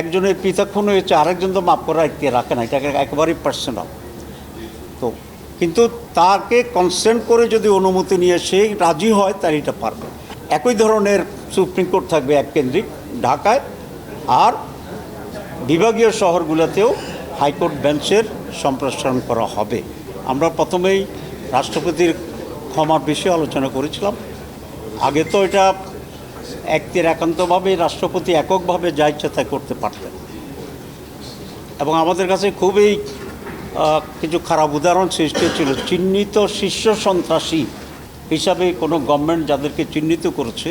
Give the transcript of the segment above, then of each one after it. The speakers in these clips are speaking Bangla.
একজনের পৃথক খুন হয়েছে, আরেকজন তো মাপ করার কে রাখে না, এটাকে একেবারেই পার্সোনাল তো, কিন্তু তাকে কনসেন্ট করে যদি অনুমতি নিয়ে সে রাজি হয় তাহলে এটা পারবে। একই ধরনের সুপ্রিম কোর্ট থাকবে এক কেন্দ্রিক, ঢাকায়, আর বিভাগীয় শহরগুলোতেও হাইকোর্ট বেঞ্চের সম্প্রসারণ করা হবে। আমরা প্রথমেই রাষ্ট্রপতির ক্ষমার বিষয়ে আলোচনা করেছিলাম। আগে তো এটা একটির একান্তভাবে, রাষ্ট্রপতি এককভাবে যা ইচ্ছা তাই করতে পারতেন। এবং আমাদের কাছে খুবই কিছু খারাপ উদাহরণ সৃষ্টি হচ্ছিল চিহ্নিত শীর্ষ সন্ত্রাসী হিসাবে কোনো গভর্নমেন্ট যাদেরকে চিহ্নিত করেছে,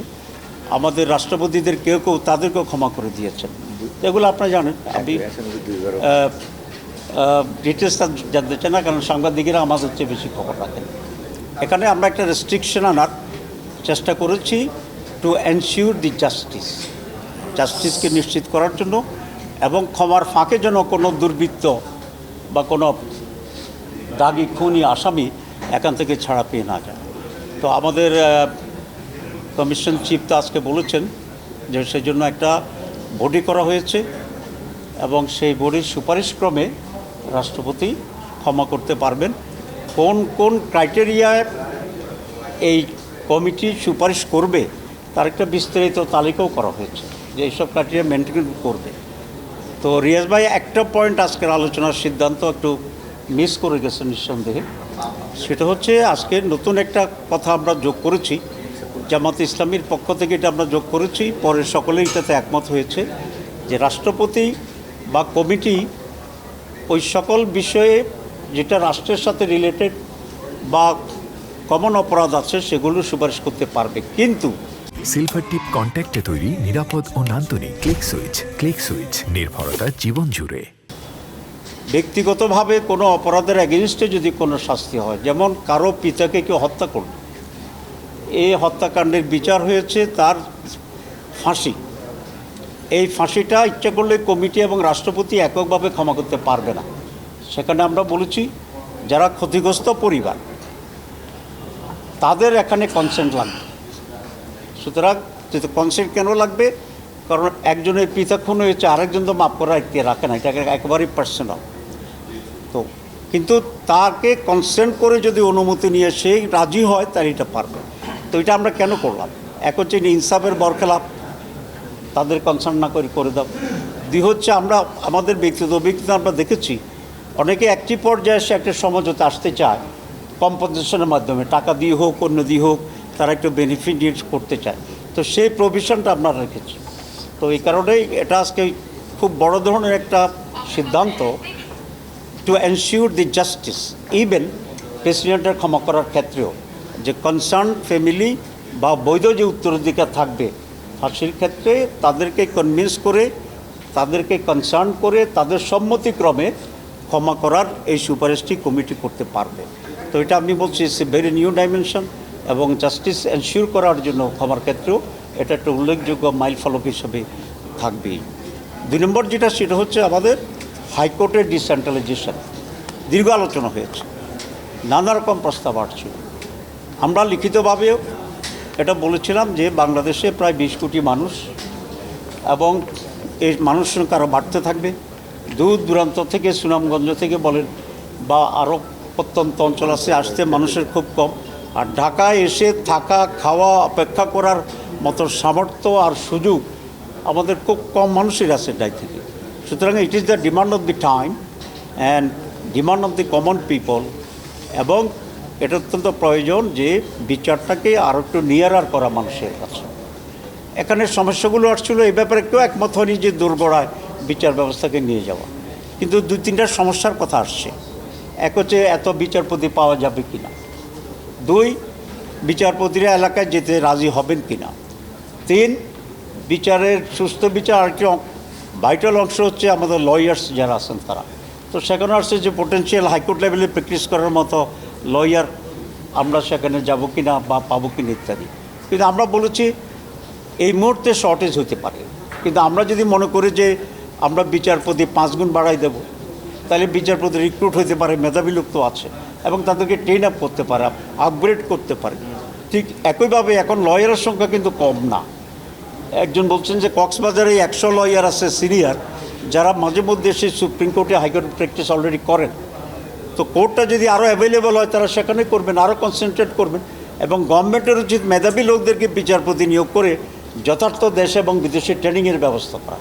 আমাদের রাষ্ট্রপতিদের কেউ কেউ তাদেরকেও ক্ষমা করে দিয়েছেন। এগুলো আপনারা জানেন, আমি ডিটেলসটা জানতে চাই না, কারণ সাংবাদিকেরা আমাদের চেয়ে বেশি খবর রাখেন। এখানে আমরা একটা রেস্ট্রিকশন আনার চেষ্টা করেছি। টু এনশিওর দি জাস্টিস জাস্টিসকে নিশ্চিত করার জন্য এবং ক্ষমার ফাঁকে যেন কোনো দুর্বৃত্ত বা কোনো দাগি খুনি আসামি এখান থেকে ছাড়া পেয়ে না যায়। তো আমাদের কমিশন চিফ তো আজকে বলেছেন যে সেজন্য একটা বডি করা হয়েছে এবং সেই বডির সুপারিশক্রমে রাষ্ট্রপতি ক্ষমা করতে পারবেন। কোন কোন ক্রাইটেরিয়ায় এই কমিটি সুপারিশ করবে তার একটা বিস্তারিত তালিকাও করা হয়েছে যে এইসব ক্রাইটেরিয়া মেনটেন করবে। তো রিয়াজ ভাই, একটা পয়েন্ট আজকের আলোচনার সিদ্ধান্ত একটু মিস করে গেছে নিঃসন্দেহে। সেটা হচ্ছে আজকে নতুন একটা কথা আমরা যোগ করেছি। জামাত ইসলামীর পক্ষ থেকে এটা আমরা যোগ করেছি। পরে সকলেই এটাতে একমত হয়েছে যে রাষ্ট্রপতি বা কমিটি ওই সকল বিষয়ে যেটা রাষ্ট্রের সাথে রিলেটেড বা কমন অপরাধ আছে, সেগুলো সুপারিশ করতে পারবে। কিন্তু সিলভার টিপ কন্ট্যাক্টে তৈরি নিরাপদ ও নান্দনিক ক্লিক সুইচ ক্লিক সুইচ নির্ভরতা জীবন জুড়ে। ব্যক্তিগতভাবে কোনো অপরাধের অ্যাগেনস্টে যদি কোনো শাস্তি হয়, যেমন কারও পিতাকে কেউ হত্যা করল এই হত্যাকাণ্ডের বিচার হয়েছে তার ফাঁসি। এই ফাঁসিটা ইচ্ছা করলে কমিটি এবং রাষ্ট্রপতি এককভাবে ক্ষমা করতে পারবে না। সেখানে আমরা বলেছি, যারা ক্ষতিগ্রস্ত পরিবার, তাদের এখানে কনসেন্ট লাগবে। সুতরাং কনসেন্ট কেন লাগবে? কারণ একজনের পৃথক খুন হয়েছে, আরেকজন তো মাপ করার কে রাখে না এটাকে একেবারেই পার্সোনাল তো কিন্তু তাকে কনসেন্ট করে যদি অনুমতি নিয়ে সে রাজি হয়, তাহলে এটা পারবে। তো এটা আমরা কেন করলাম? এক হচ্ছে ইনসাফের বরখেলাপ, তাদের কনসার্ন না করে করে দাও। দুই হচ্ছে আমরা, আমাদের ব্যক্তিগত অভিজ্ঞতা আমরা দেখেছি, অনেকে একটি পর্যায়ে এসে একটা সমঝোতে আসতে চায় কম্পনসেশনের মাধ্যমে, টাকা দিয়ে হোক, অন্য দিয়ে হোক তারা একটু বেনিফিট ইউজ করতে চায়। তো সেই প্রভিশনটা আমরা রেখেছি। তো এই কারণেই এটা আজকে খুব বড় ধরনের একটা সিদ্ধান্ত to ensure the justice even প্রেসিডেন্টের ক্ষমা করার ক্ষেত্রেও, যে কনসার্ন ফ্যামিলি বা বৈধ যে উত্তরাধিকার থাকবে, ফাঁসির ক্ষেত্রে তাদেরকে কনভিন্স করে, তাদেরকে কনসার্ন করে, তাদের সম্মতিক্রমে ক্ষমা করার এই সুপারিশটি কমিটি করতে পারবে। তো এটা আমি বলছি it's a very new dimension এবং জাস্টিস এনশিওর করার জন্য ক্ষমার ক্ষেত্রেও এটা একটা উল্লেখযোগ্য মাইল ফলক হিসেবে থাকবেই দুই নম্বর যেটা, সেটা হচ্ছে আমাদের হাইকোর্টের ডিসেন্ট্রালাইজেশন দীর্ঘ আলোচনা হয়েছে। নানা রকম প্রস্তাব আসছিল আমরা লিখিতভাবেও এটা বলেছিলাম যে বাংলাদেশে প্রায় বিশ কোটি মানুষ এবং এই মানুষ সংখ্যা আরও বাড়তে থাকবে। দূর দূরান্ত থেকে, সুনামগঞ্জ থেকে বলেন বা আরও প্রত্যন্ত অঞ্চল আছে, আসতে মানুষের খুব কম। আর ঢাকায় এসে থাকা, খাওয়া, অপেক্ষা করার মতো সামর্থ্য আর সুযোগ আমাদের খুব কম মানুষের আছে ডাই থেকে। সুতরাং it is the demand of the time and demand of the common people এবং এটা অত্যন্ত প্রয়োজন যে বিচারটাকে আরও একটু নিয়ারার করা মানুষের কাছে। এখানে সমস্যাগুলো আসছিল, এই ব্যাপারে একটু একমত হয়নি যে দুর্গড়ায় বিচার ব্যবস্থাকে নিয়ে যাওয়া। কিন্তু দুই তিনটা সমস্যার কথা আসছে। এক হচ্ছে এত বিচারপতি পাওয়া যাবে কি না দুই, বিচারপতিরা এলাকায় যেতে রাজি হবেন কি না তিন, বিচারের সুস্থ বিচার আরেকটি ভাইটাল অংশ হচ্ছে আমাদের লয়ার্স যারা আছেন তারা। তো সেখানে আসছে যে পোটেন্সিয়াল হাইকোর্ট লেভেলে প্র্যাকটিস করার মতো লয়ার আমরা সেখানে যাব কি না বা পাবো কি না ইত্যাদি। কিন্তু আমরা বলেছি এই মুহূর্তে শর্টেজ হতে পারে। কিন্তু আমরা যদি মনে করি যে আমরা বিচারপতি পাঁচ গুণ বাড়াই দেব, তাহলে বিচারপতি রিক্রুট হতে পারে, মেধাবী লোক তো আছে। এবং তাদেরকে ট্রেন আপ করতে পারে আপগ্রেড করতে পারে। ঠিক একইভাবে এখন লয়ারের সংখ্যা কিন্তু কম না। একজন বলছেন যে কক্সবাজারে একশো লয়ার আছে, সিনিয়র, যারা মাঝে মধ্যে সেই সুপ্রিম কোর্টে হাইকোর্ট প্র্যাকটিস অলরেডি করেন। তো কোর্টটা যদি আরও অ্যাভেলেবল হয়, তারা সেখানে করবেন আরও কনসেন্ট্রেট করবেন। এবং গভর্নমেন্টের উচিত মেধাবী লোকদেরকে বিচারপতি নিয়োগ করে যথার্থ দেশে এবং বিদেশে ট্রেনিংয়ের ব্যবস্থা করা।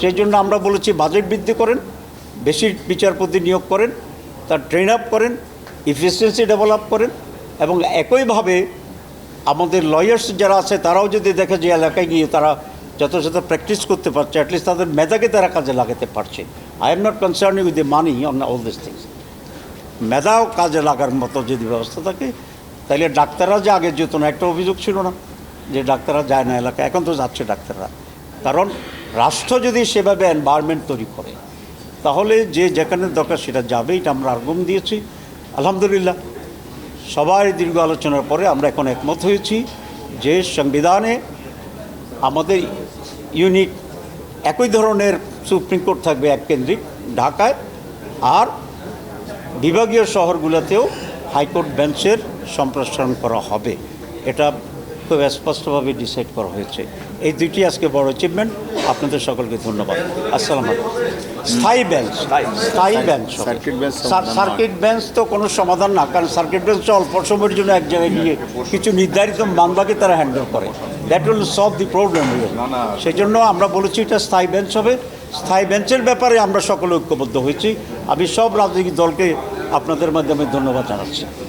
সেই জন্য আমরা বলেছি বাজেট বৃদ্ধি করেন, বেশি বিচারপতি নিয়োগ করেন, তার ট্রেন আপ করেন ইফিসিয়েন্সি ডেভেলপ করেন এবং একইভাবে আমাদের লয়ার্স যারা আছে, তারাও যদি দেখে যে এলাকায় গিয়ে তারা যথাযথ প্র্যাকটিস করতে পারছে অ্যাটলিস্ট তাদের মেধাকে তারা কাজে লাগাতে পারছে। I am not concerning with the money on all this things মেধাও কাজে লাগার মতো যদি ব্যবস্থা থাকে, তাহলে ডাক্তাররা যে আগে যেত না, একটা অভিযোগ ছিল না যে ডাক্তাররা যায় না এলাকায়, এখন তো যাচ্ছে ডাক্তাররা। কারণ রাষ্ট্র যদি সেভাবে এনভায়রনমেন্ট তৈরি করে, তাহলে যে যেখানে দরকার সেটা যাবে, এটা আমরা আর্গুম দিয়েছি। আলহামদুলিল্লাহ। সবাই দীর্ঘ আলোচনার পরে আমরা এখন একমত হয়েছি যে সংবিধানে আমাদের ইউনিট একই ধরনের সুপ্রিম কোর্ট থাকবে এক কেন্দ্রিক ঢাকায় আর বিভাগীয় শহরগুলোতেও হাইকোর্ট বেঞ্চের সম্প্রসারণ করা হবে। এটা খুব স্পষ্টভাবে ডিসাইড করা হয়েছে। এই দুইটি আজকে বড় অ্যাচিভমেন্ট আপনাদের সকলকে ধন্যবাদ। আসসালাম স্থায়ী বেঞ্চ স্থায়ী বেঞ্চ সার্কিট বেঞ্চ তো কোনো সমাধান না কারণ সার্কিট বেঞ্চ তো অল্প সময়ের জন্য এক জায়গায় গিয়ে কিছু নির্ধারিত মামলাকে তারা হ্যান্ডেল করে। That will solve the problem. সেই জন্য আমরা বলেছি এটা স্থায়ী বেঞ্চ হবে। স্থায়ী বেঞ্চের ব্যাপারে আমরা সকলে ঐক্যবদ্ধ হয়েছি। আমি সব রাজনৈতিক দলকে আপনাদের মাধ্যমে ধন্যবাদ জানাচ্ছি।